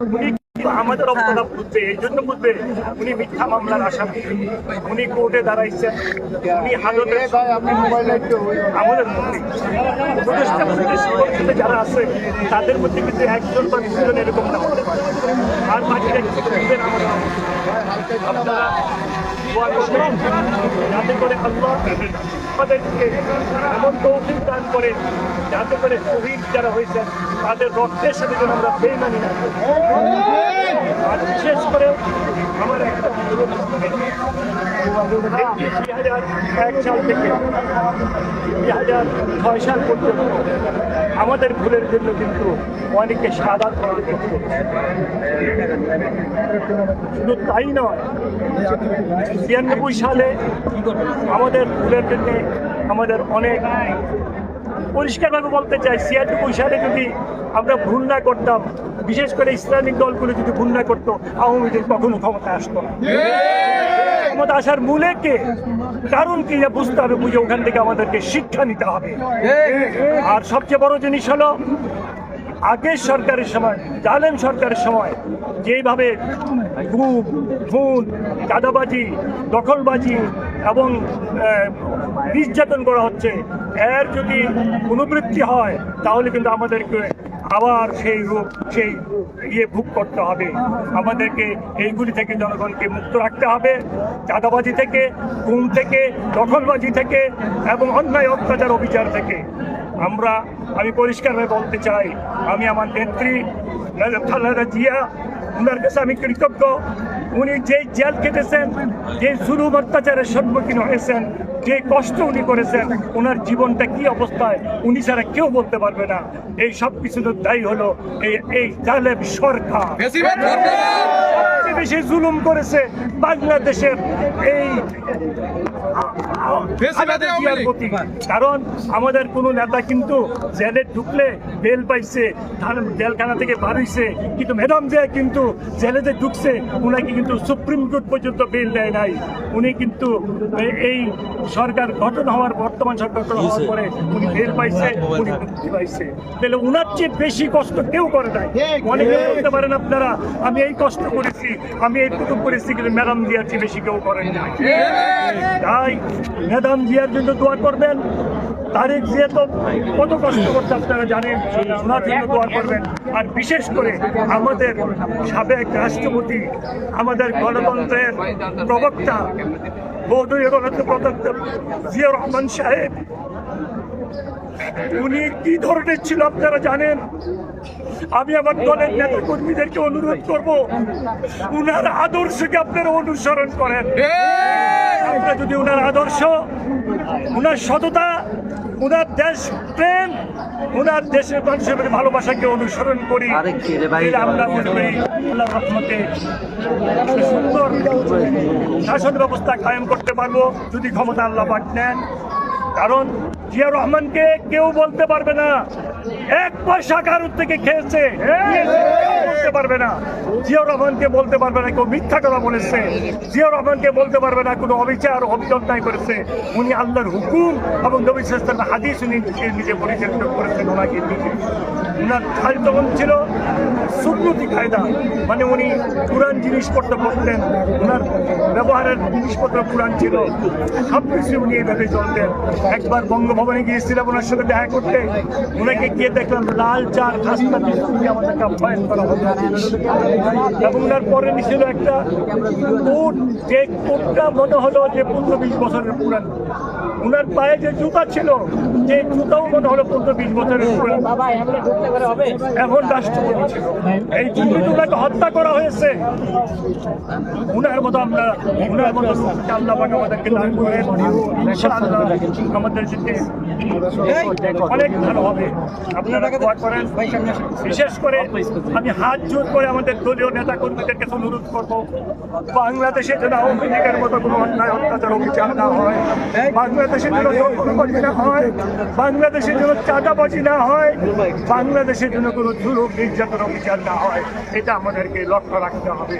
উনি আমাদের অবস্থা বুঝবে, এই জন্য বুঝবে উনি মিথ্যা মামলার আসামি। উনি কোর্টে দাঁড়াইছেন, উনি হাজতে আমাদের উপদেষ্টা যারা আছে, তাদের মধ্যে কিন্তু একজন বা দুজন এরকম না আর বাকিরা বুঝবেন আপনারা যাতে করে আল্লাহ আমাদেরকে এমন তৌফিক দান করে, যাতে করে শহীদ যারা হয়েছেন, তাদের রক্তের সাথে যেন আমরা বেমানি না বিশেষ করে আমার একটা দুই হাজার এক সাল থেকে দুই হাজার ছয় সাল পর্যন্ত আমাদের ভুলের জন্য কিন্তু অনেকে সাদা শুধু তাই নয় ছিয়ানব্বই সালে আমাদের ভুলের জন্য আমাদের অনেক পরিষ্কারভাবে বলতে চাই, ছিয়ানব্বই সালে যদি আমরা ভুল না করতাম, বিশেষ করে ইসলামিক দলগুলো যদি ভুল না করতো, আওয়ামী লীগ কখনো ক্ষমতা আসতো না। ক্ষমতা আসার মূলে কে? কারণ কি? বুঝতে হবে, বুঝে ওখান থেকে আমাদেরকে শিক্ষা নিতে হবে। আর সবচেয়ে বড় জিনিস হলো আগের সরকারের সময়, জালেম সরকারের সময় যেভাবে গুম, খুন, চাঁদাবাজি, দখলবাজি এবং নির্যাতন করা হচ্ছে, এর যদি পুনবৃত্তি হয়, তাহলে কিন্তু আমাদেরকে আবার সেই রূপ, সেই ইয়ে ভোগ করতে হবে। আমাদেরকে এইগুলি থেকে জনগণকে মুক্ত রাখতে হবে, চাঁদাবাজি থেকে, গুম থেকে, দখলবাজি থেকে এবং অন্যায় অত্যাচার অবিচার থেকে। আমরা আমি পরিষ্কারভাবে বলতে চাই আমি আমার নেত্রী খালেদা জিয়া ওনার কাছে আমি কৃতজ্ঞ। উনি যেই জেল কেটেছেন যে জুলুম অত্যাচারের সম্মুখীন হয়েছেন যে কষ্ট উনি করেছেন ওনার জীবনটা কি অবস্থায় উনি ছাড়া কেউ বলতে পারবে না। এই সব কিছুর দায়ী হলো এই এই জালেম সরকার। বেশি জুলুম করেছে বাংলাদেশের এই। কারণ আমাদের কোনো নেতা কিন্তু জেলে ঢুকলে বেল পাইছে জেলখানা থেকে বার হইছে। কিন্তু ম্যাডাম যে কিন্তু জেলে যে ঢুকছে উনাকে কিন্তু সুপ্রিম কোর্ট পর্যন্ত বেল দেয় নাই। উনি কিন্তু এই সরকার গঠন হওয়ার বর্তমান সরকার গঠন হওয়ার পরে উনি বেল পাইছে উনি মুক্তি পাইছে। তাহলে উনার চেয়ে বেশি কষ্ট কেউ করে নাই। অনেকে বলতে পারেন আপনারা আমি এই কষ্ট করেছি আমি এই এইটুকু করেছি কিন্তু ম্যাডাম জিয়ার চেয়ে বেশি কেউ করেন নাই। তাই ম্যাডাম জিয়ার জন্য দোয়া করবেন। তারেক জিয়া তো কত কষ্ট করতে আপনারা জানেন? ওনার জন্য দোয়া করবেন। আর বিশেষ করে আমাদের সাবেক রাষ্ট্রপতি, আমাদের গণতন্ত্রের প্রবক্তা বৌদ্ধীয় গণতন্ত্র প্রবক্তা জিয়া রহমান সাহেব, উনি কি ধরনের ছিল আপনারা জানেন? আমি আমার দলের নেতা কর্মীদেরকে অনুরোধ করব, উনার আদর্শকে আপনারা অনুসরণ করেন। আমরা যদি উনার আদর্শ উনার সততা উনার দেশ প্রেম ওনার দেশের মানুষের প্রতি ভালোবাসাকে অনুসরণ করি আমরা মনে করি রহমতে সুন্দর শাসন ব্যবস্থা কায়েম করতে পারব যদি ক্ষমতা আল্লাহ পাক নেন। কারণ জিয়া রহমানকে কেউ বলতে পারবে না এক পয়সা কারোর থেকে খেয়েছে। বলতে পারবে না। জিয়াউর রহমানকে বলতে পারবে না, কেউ মিথ্যা কথা বলেছে। জিয়াউর রহমানকে বলতে পারবে না, কোনো অবিচার অভিযোগটাই করেছে। উনি আল্লাহর হুকুম এবং নবী সাল্লাল্লাহু হাদিস উনি নিজে পরিচালিত করেছেন, ওনাকে উনার খালি তখন ছিল সুন্নতি কায়দা মানে উনি পুরান জিনিসপত্র পড়তেন ওনার ব্যবহারের জিনিসপত্র পুরান ছিল। সব কিছু উনি এইভাবে চলতেন। একবার বঙ্গভবনে গিয়েছিলাম ওনার সাথে দেখা করতে। ওনাকে গিয়ে দেখলাম লাল চার খাস্তা আমাদেরকে আপ্যায়ন করা এবং ওনার পরে ছিল একটা কোট, যে কোটটা মনে হলো যে পনেরো বিশ বছরের পুরান ওনার পায়ে যে জুতা ছিল যে জুতাও মনে হলো পনেরো বিশ বছরের এখন রাষ্ট্রপতি ছিল এই জন্যই তো ওনাকে হত্যা করা হয়েছে। উনার মতো আমরা উনার মতো আল্লাহ আমাদেরকে দান করে ইনশাআল্লাহ আমাদের যেতে অনেক ভালো হবে। আপনারা দোয়া করেন। বিশেষ করে আমি হাত জোর করে আমাদের দলীয় নেতা কর্মীদের কাছে অনুরোধ করব বাংলাদেশে যেন আওয়ামী লীগের মতো কোনো অন্যায় অত্যাচার অভিযান না হয়। বাংলাদেশের জন্য দখলবাজি না হয় বাংলাদেশের জন্য চাঁদাবাজি না হয় বাংলাদেশের জন্য কোনো জুলুম নির্যাতন অভিযান না হয়। এটা আমাদেরকে লক্ষ্য রাখতে হবে।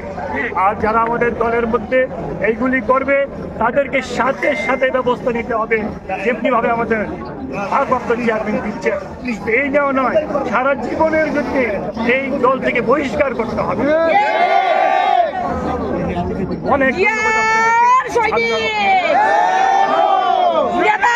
আর যারা আমাদের দলের মধ্যে এইগুলি করবে তাদেরকে সাথে সাথে ব্যবস্থা নিতে হবে যেমনি ভাবে আমাদের ভারপ্রাপ্ত চেয়ারম্যান দিচ্ছে এই নেওয়া নয় সারা জীবনের জন্য এই দল থেকে বহিষ্কার করতে হবে। অনেক ধন্যবাদ। Bravo!